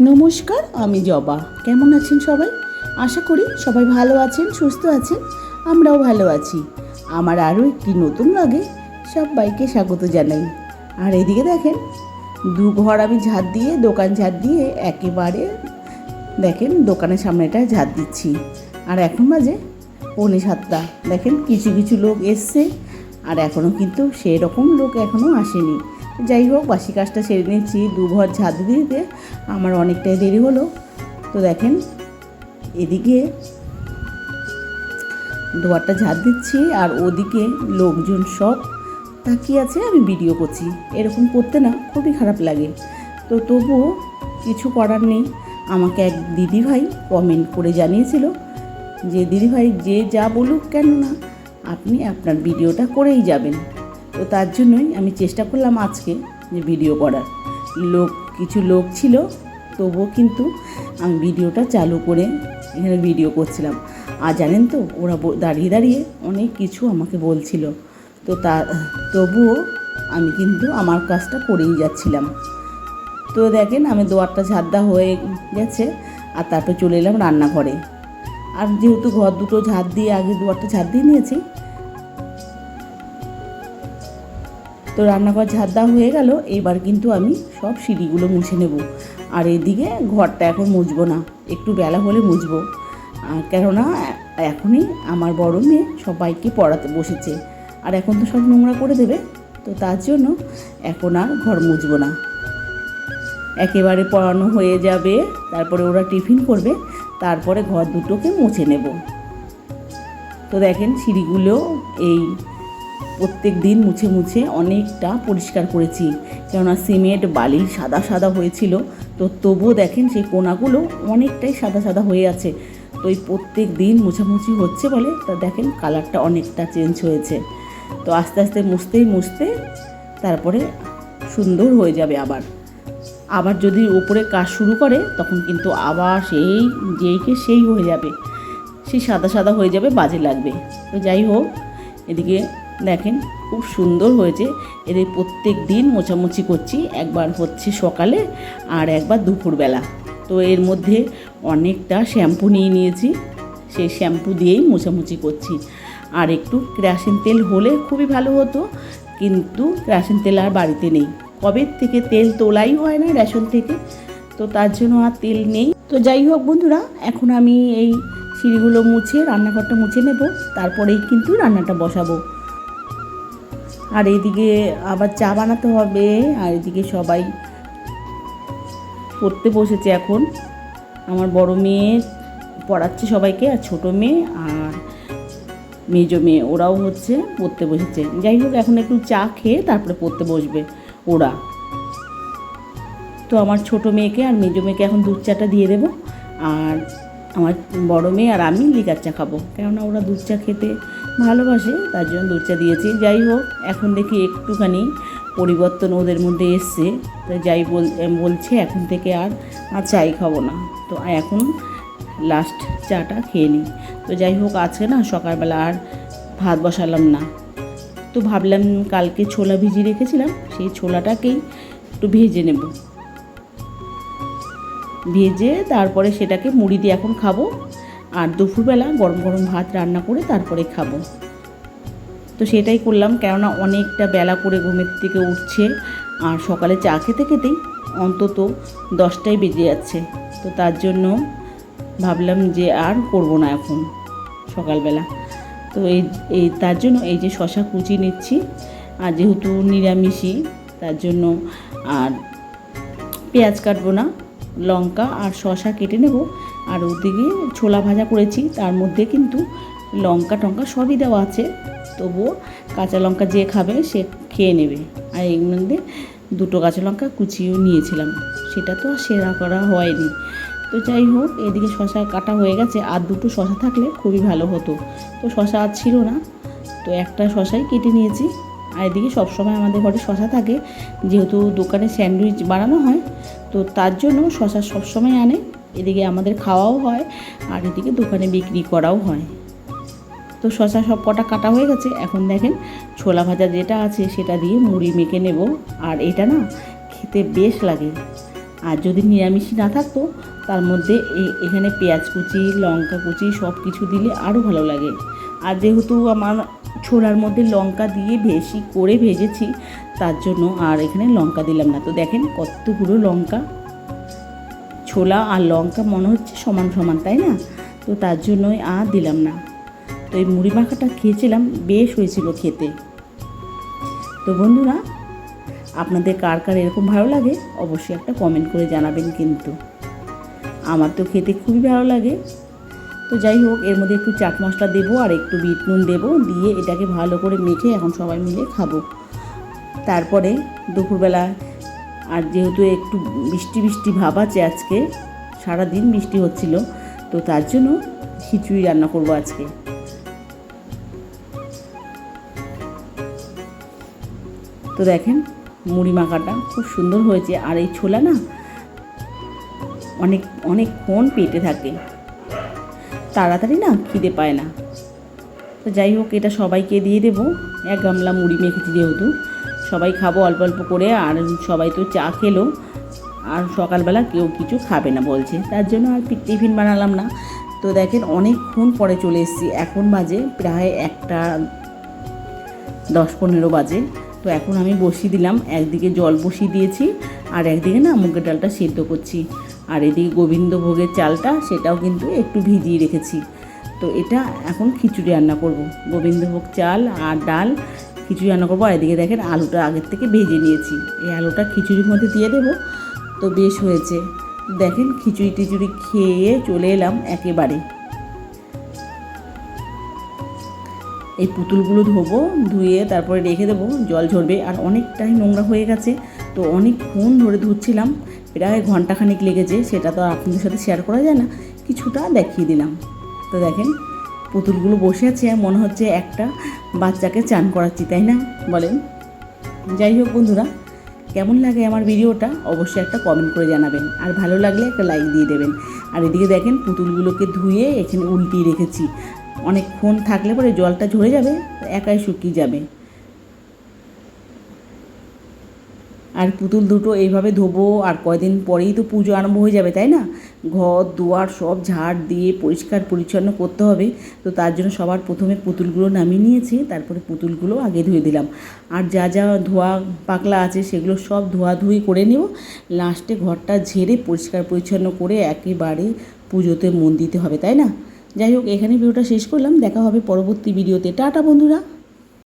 নমস্কার, আমি জবা। কেমন আছেন সবাই? আশা করি সবাই ভালো আছেন, সুস্থ আছেন, আমরাও ভালো আছি। আমার আরও একটি নতুন লাগে সবাইকে স্বাগত জানাই। আর এদিকে দেখেন দু ঘর আমি ঝাড় দিয়ে, দোকান ঝাড় দিয়ে একেবারে, দেখেন দোকানের সামনেটা ঝাড় দিচ্ছি। আর এখন বাজে পৌনে সাতটা। দেখেন কিছু কিছু লোক এসছে, আর এখনও কিন্তু সেরকম লোক এখনও আসেনি। যাই হোক, বাসি কাজটা সেরে নিচ্ছি। দু ঘর দিতে আমার অনেকটাই দেরি হলো। তো দেখেন, এদিকে দুয়ারটা ঝাড় দিচ্ছি আর ওদিকে লোকজন সব তাকিয়ে আছে, আমি ভিডিও করছি। এরকম করতে না খুবই খারাপ লাগে। তো তবুও কিছু করার নেই। আমাকে এক দিদিভাই কমেন্ট করে জানিয়েছিল যে, দিদিভাই, যে যা বলুক কেন না, আপনি আপনার ভিডিওটা করেই যাবেন। তো তার জন্যই আমি চেষ্টা করলাম আজকে যে ভিডিও করার। লোক, কিছু লোক ছিল, তবুও কিন্তু আমি ভিডিওটা চালু করে এখানে ভিডিও করছিলাম। আর জানেন তো, ওরা দাঁড়িয়ে দাঁড়িয়ে অনেক কিছু আমাকে বলছিল। তো তা, তবুও আমি কিন্তু আমার কাজটা করেই যাচ্ছিলাম। তো দেখেন, আমি দোয়ারটা ঝাড় দেওয়া হয়ে গেছে, আর তারপর চলে এলাম রান্নাঘরে। আর যেহেতু ঘর দুটো ঝাড় দিয়ে আগে দুয়ারটা ঝাড় দিয়ে নিয়েছি তো রান্নাঘর দেওয়া হয়ে গেল, এবার কিন্তু আমি সব সিঁড়িগুলো মুছে নেব। আর এদিকে ঘরটা এখন মুছবো না, একটু বেলা হলে মুছবো। কেননা এখনই আমার বড় মেয়ে সবাইকে পড়াতে বসেছে, আর এখন তো সব নোংরা করে দেবে, তো তার জন্য এখন আর ঘর মুছবো না। একেবারে পড়ানো হয়ে যাবে, তারপরে ওরা টিফিন করবে, তারপরে ঘর দুটোকে মুছে নেব। তো দেখেন সিঁড়িগুলো, এই প্রত্যেক দিন মুছে মুছে অনেকটা পরিষ্কার করেছি। কেননা সিমেন্ট, বালি সাদা সাদা হয়েছিল। তো তবুও দেখেন সেই কোনাগুলো অনেকটাই সাদা সাদা হয়ে আছে। তো এই প্রত্যেক দিন মুছামুছি হচ্ছে বলে তা দেখেন কালারটা অনেকটা চেঞ্জ হয়েছে। তো আস্তে আস্তে মুছতেই মুছতে তারপরে সুন্দর হয়ে যাবে আবার। আবার যদি ওপরে কাজ শুরু করে তখন কিন্তু আবার সেই যেইকে সেই হয়ে যাবে। সেই সাদা সাদা হয়ে যাবে, বাজে লাগবে। তো যাই হোক, এদিকে দেখেন, খুব সুন্দর হয়েছে। এদের প্রত্যেক দিন মোছামুছি করছি। একবার হচ্ছে সকালে আর একবার দুপুরবেলা। তো এর মধ্যে অনেকটা শ্যাম্পু নিয়ে নিয়েছি। সেই শ্যাম্পু দিয়েই মোছামুছি করছি। আর একটু কেরাসিন তেল হলে খুবই ভালো হতো, কিন্তু কেরাসিন তেল আর বাড়িতে নেই। কবে থেকে তেল তোলাই হয় না রেশন থেকে, তো তার জন্য আর তেল নেই। তো যাই হোক বন্ধুরা, এখন আমি এই সিঁড়িগুলো মুছে, রান্নাঘরটা মুছে নেব। তারপরেই কিন্তু রান্নাটা বসাবো। আর এদিকে আবার চা বানাতে হবে, আর এদিকে সবাই পড়তে বসেছে এখন। আমার বড় মেয়ে পড়াচ্ছে সবাইকে, আর ছোটো মেয়ে আর মেজো মেয়ে, ওরাও হচ্ছে পড়তে বসেছে। যাই হোক, এখন একটু চা খেয়ে তারপরে পড়তে বসবে ওরা। তো আমার ছোটো মেয়েকে আর মেজো মেয়েকে এখন দুধ চাটা দিয়ে দেবো, আর আমার বড় মেয়ে আর আমি লিকার চা খাব। কেননা ওরা দুধ চা খেতে ভালোবাসে, তার জন্য দুধ চা দিয়েছি। যাই হোক, এখন দেখি একটুখানি পরিবর্তন ওদের মধ্যে এসছে। তো যাই বল বলছে, এখন থেকে আর আর চাই খাব না। তো এখন লাস্ট চাটা খেয়ে নিই। তো যাই হোক, আজকে না সকালবেলা আর ভাত বসালাম না। তো ভাবলাম কালকে ছোলা ভিজিয়ে রেখেছিলাম, সেই ছোলাটাকেই একটু ভেজে নেব। ভেজে তারপরে সেটাকে মুড়ি দিয়ে এখন খাব। আর দুপুরবেলা গরম গরম ভাত রান্না করে তারপরে খাব। তো সেটাই করলাম, কেননা অনেকটা বেলা করে ঘুমের থেকে উঠছে আর সকালে চা খেতে খেতেই অন্তত দশটায় বেজে যাচ্ছে। তো তার জন্য ভাবলাম যে আর করব না এখন সকালবেলা। তো এই এই, তার জন্য এই যে শশা কুচি নিচ্ছি, আর যেহেতু নিরামিষই, তার জন্য আর পেঁয়াজ কাটবো না, লঙ্কা আর শশা কেটে নেব। আর ওদিকে ছোলা ভাজা করেছি, তার মধ্যে কিন্তু লঙ্কা টঙ্কা সবই দেওয়া আছে। তবুও কাঁচা লঙ্কা যে খাবে সে খেয়ে নেবে। আর এর মধ্যে দুটো কাঁচা লঙ্কা কুচিয়েও নিয়েছিলাম, সেটা তো সেরা করা হয়নি। তো যাই হোক, এদিকে শশা কাটা হয়ে গেছে, আর দুটো শশা থাকলে খুবই ভালো হতো। তো শশা আর ছিল না, তো একটা শশাই কেটে নিয়েছি। আর এদিকে সবসময় আমাদের ঘরে শশা থাকে, যেহেতু দোকানে স্যান্ডউইচ বানানো হয়, তো তার জন্য শশা সবসময় আনে। এদিকে আমাদের খাওয়াও হয়, আর এদিকে দোকানে বিক্রি করাও হয়। তো শশা সব কটা কাটা হয়ে গেছে, এখন দেখেন ছোলা ভাজা যেটা আছে সেটা দিয়ে মুড়ি মেখে নেব। আর এটা না খেতে বেশ লাগে। আর যদি নিরামিষই না থাকতো, তার মধ্যে এখানে পেঁয়াজ কুচি, লঙ্কা কুচি সব কিছু দিলে আরও ভালো লাগে। আর যেহেতু আমার ছোলার মধ্যে লঙ্কা দিয়ে বেশি করে ভেজেছি, তার জন্য আর এখানে লঙ্কা দিলাম না। তো দেখেন কতগুলো লঙ্কা। ছোলা আর লঙ্কা মনে হচ্ছে সমান সমান, তাই না? তো তার জন্যই আর দিলাম না। তো এই মুড়ি মাখাটা খেয়েছিলাম, বেশ হয়েছিল খেতে। তো বন্ধুরা, আপনাদের কার কার এরকম ভালো লাগে, অবশ্যই একটা কমেন্ট করে জানাবেন কিন্তু। আমার তো খেতে খুবই ভালো লাগে। তো যাই হোক, এর মধ্যে একটু চাট মশলা দেবো আর একটু বিট নুন দেবো, দিয়ে এটাকে ভালো করে মেখে এখন সবাই মিলে খাব। তারপরে দুপুরবেলা আর যেহেতু একটু বৃষ্টি বৃষ্টি ভাব আছে আজকে সারা দিন বৃষ্টি হচ্ছিল, তো তার জন্য খিচুড়ি রান্না করব আজকে। তো দেখেন, মুড়ি মাখাটা খুব সুন্দর হয়েছে, আর এই ছোলা না অনেক অনেকক্ষণ পেটে থাকে। তাড়াতাড়ি না খিদে পায় না। তো যাই হোক, এটা সবাইকে দিয়ে দেবো, এক গামলা মুড়ি মেখেছি যেহেতু। সবাই খাব অল্প অল্প করে, আর সবাই তো চা খেলো। আর সকালবেলা কেউ কিছু খাবে না বলছে। তার জন্য আর টিফিন বানালাম না। তো দেখেন অনেকক্ষণ পরে চলে এসেছি। এখন বাজে প্রায় একটা দশ পনেরো বাজে। তো এখন আমি বসিয়ে দিলাম। একদিকে জল বসিয়ে দিয়েছি, আর একদিকে না মুগের ডালটা সেদ্ধ করছি। আর এদিকে গোবিন্দভোগের চালটা সেটাও কিন্তু একটু ভিজিয়ে রেখেছি। তো এটা এখন খিচুড়ি রান্না করব। গোবিন্দভোগ চাল আর ডাল খিচুড়ি রান্না করব। আর এদিকে দেখেন আলুটা আগের থেকে ভেজে নিয়েছি। এই আলুটা খিচুড়ির মধ্যে দিয়ে দেবো। তো বেশ হয়েছে। দেখেন খিচুড়ি টিচুড়ি খেয়ে চলে এলাম একেবারে। এই পুতুলগুলো ধোবো, ধুয়ে তারপরে রেখে দেবো। জল ঝরবে। আর অনেকটাই নোংরা হয়ে গেছে। তো অনেকক্ষণ ধরে ধুচ্ছিলাম। প্রায় ঘন্টাখানিক লেগেছে। সেটা তো আপনাদের সাথে শেয়ার করা যায় না। কিছুটা দেখিয়ে দিলাম। তো দেখেন পুতুলগুলো বসে আছে মনে হচ্ছে একটা বাচ্চাকে চান করাচ্ছি, তাই না? বলেন। যাই হোক বন্ধুরা, কেমন লাগে আমার ভিডিওটা? অবশ্যই একটা কমেন্ট করে জানাবেন। আর ভালো লাগলে একটা লাইক দিয়ে দেবেন। আর এদিকে দেখেন পুতুলগুলোকে ধুয়ে এখানে উল্টিয়ে রেখেছি। অনেকক্ষণ থাকলে পরে জলটা ঝরে যাবে, একাই শুকিয়ে যাবে। আর পুতুল দুটো এইভাবে ধোবো, আর কয়দিন পরেই তো পুজো আরম্ভ হয়ে যাবে, তাই না? ঘর, দুয়ার সব ঝাড় দিয়ে পরিষ্কার পরিচ্ছন্ন করতে হবে। তো তার জন্য সবার প্রথমে পুতুলগুলো নামিয়ে নিয়েছি, তারপরে পুতুলগুলো আগে ধুয়ে দিলাম। আর যা যা ধোয়া পাকলা আছে সেগুলো সব ধোয়াধুয়ি করে নিব। লাস্টে ঘরটা ঝেড়ে পরিষ্কার পরিচ্ছন্ন করে একেবারে পুজোতে মন দিতে হবে, তাই না? যাই হোক, এখানে ভিডিওটা শেষ করলাম। দেখা হবে পরবর্তী ভিডিওতে। টাটা, বন্ধুরা!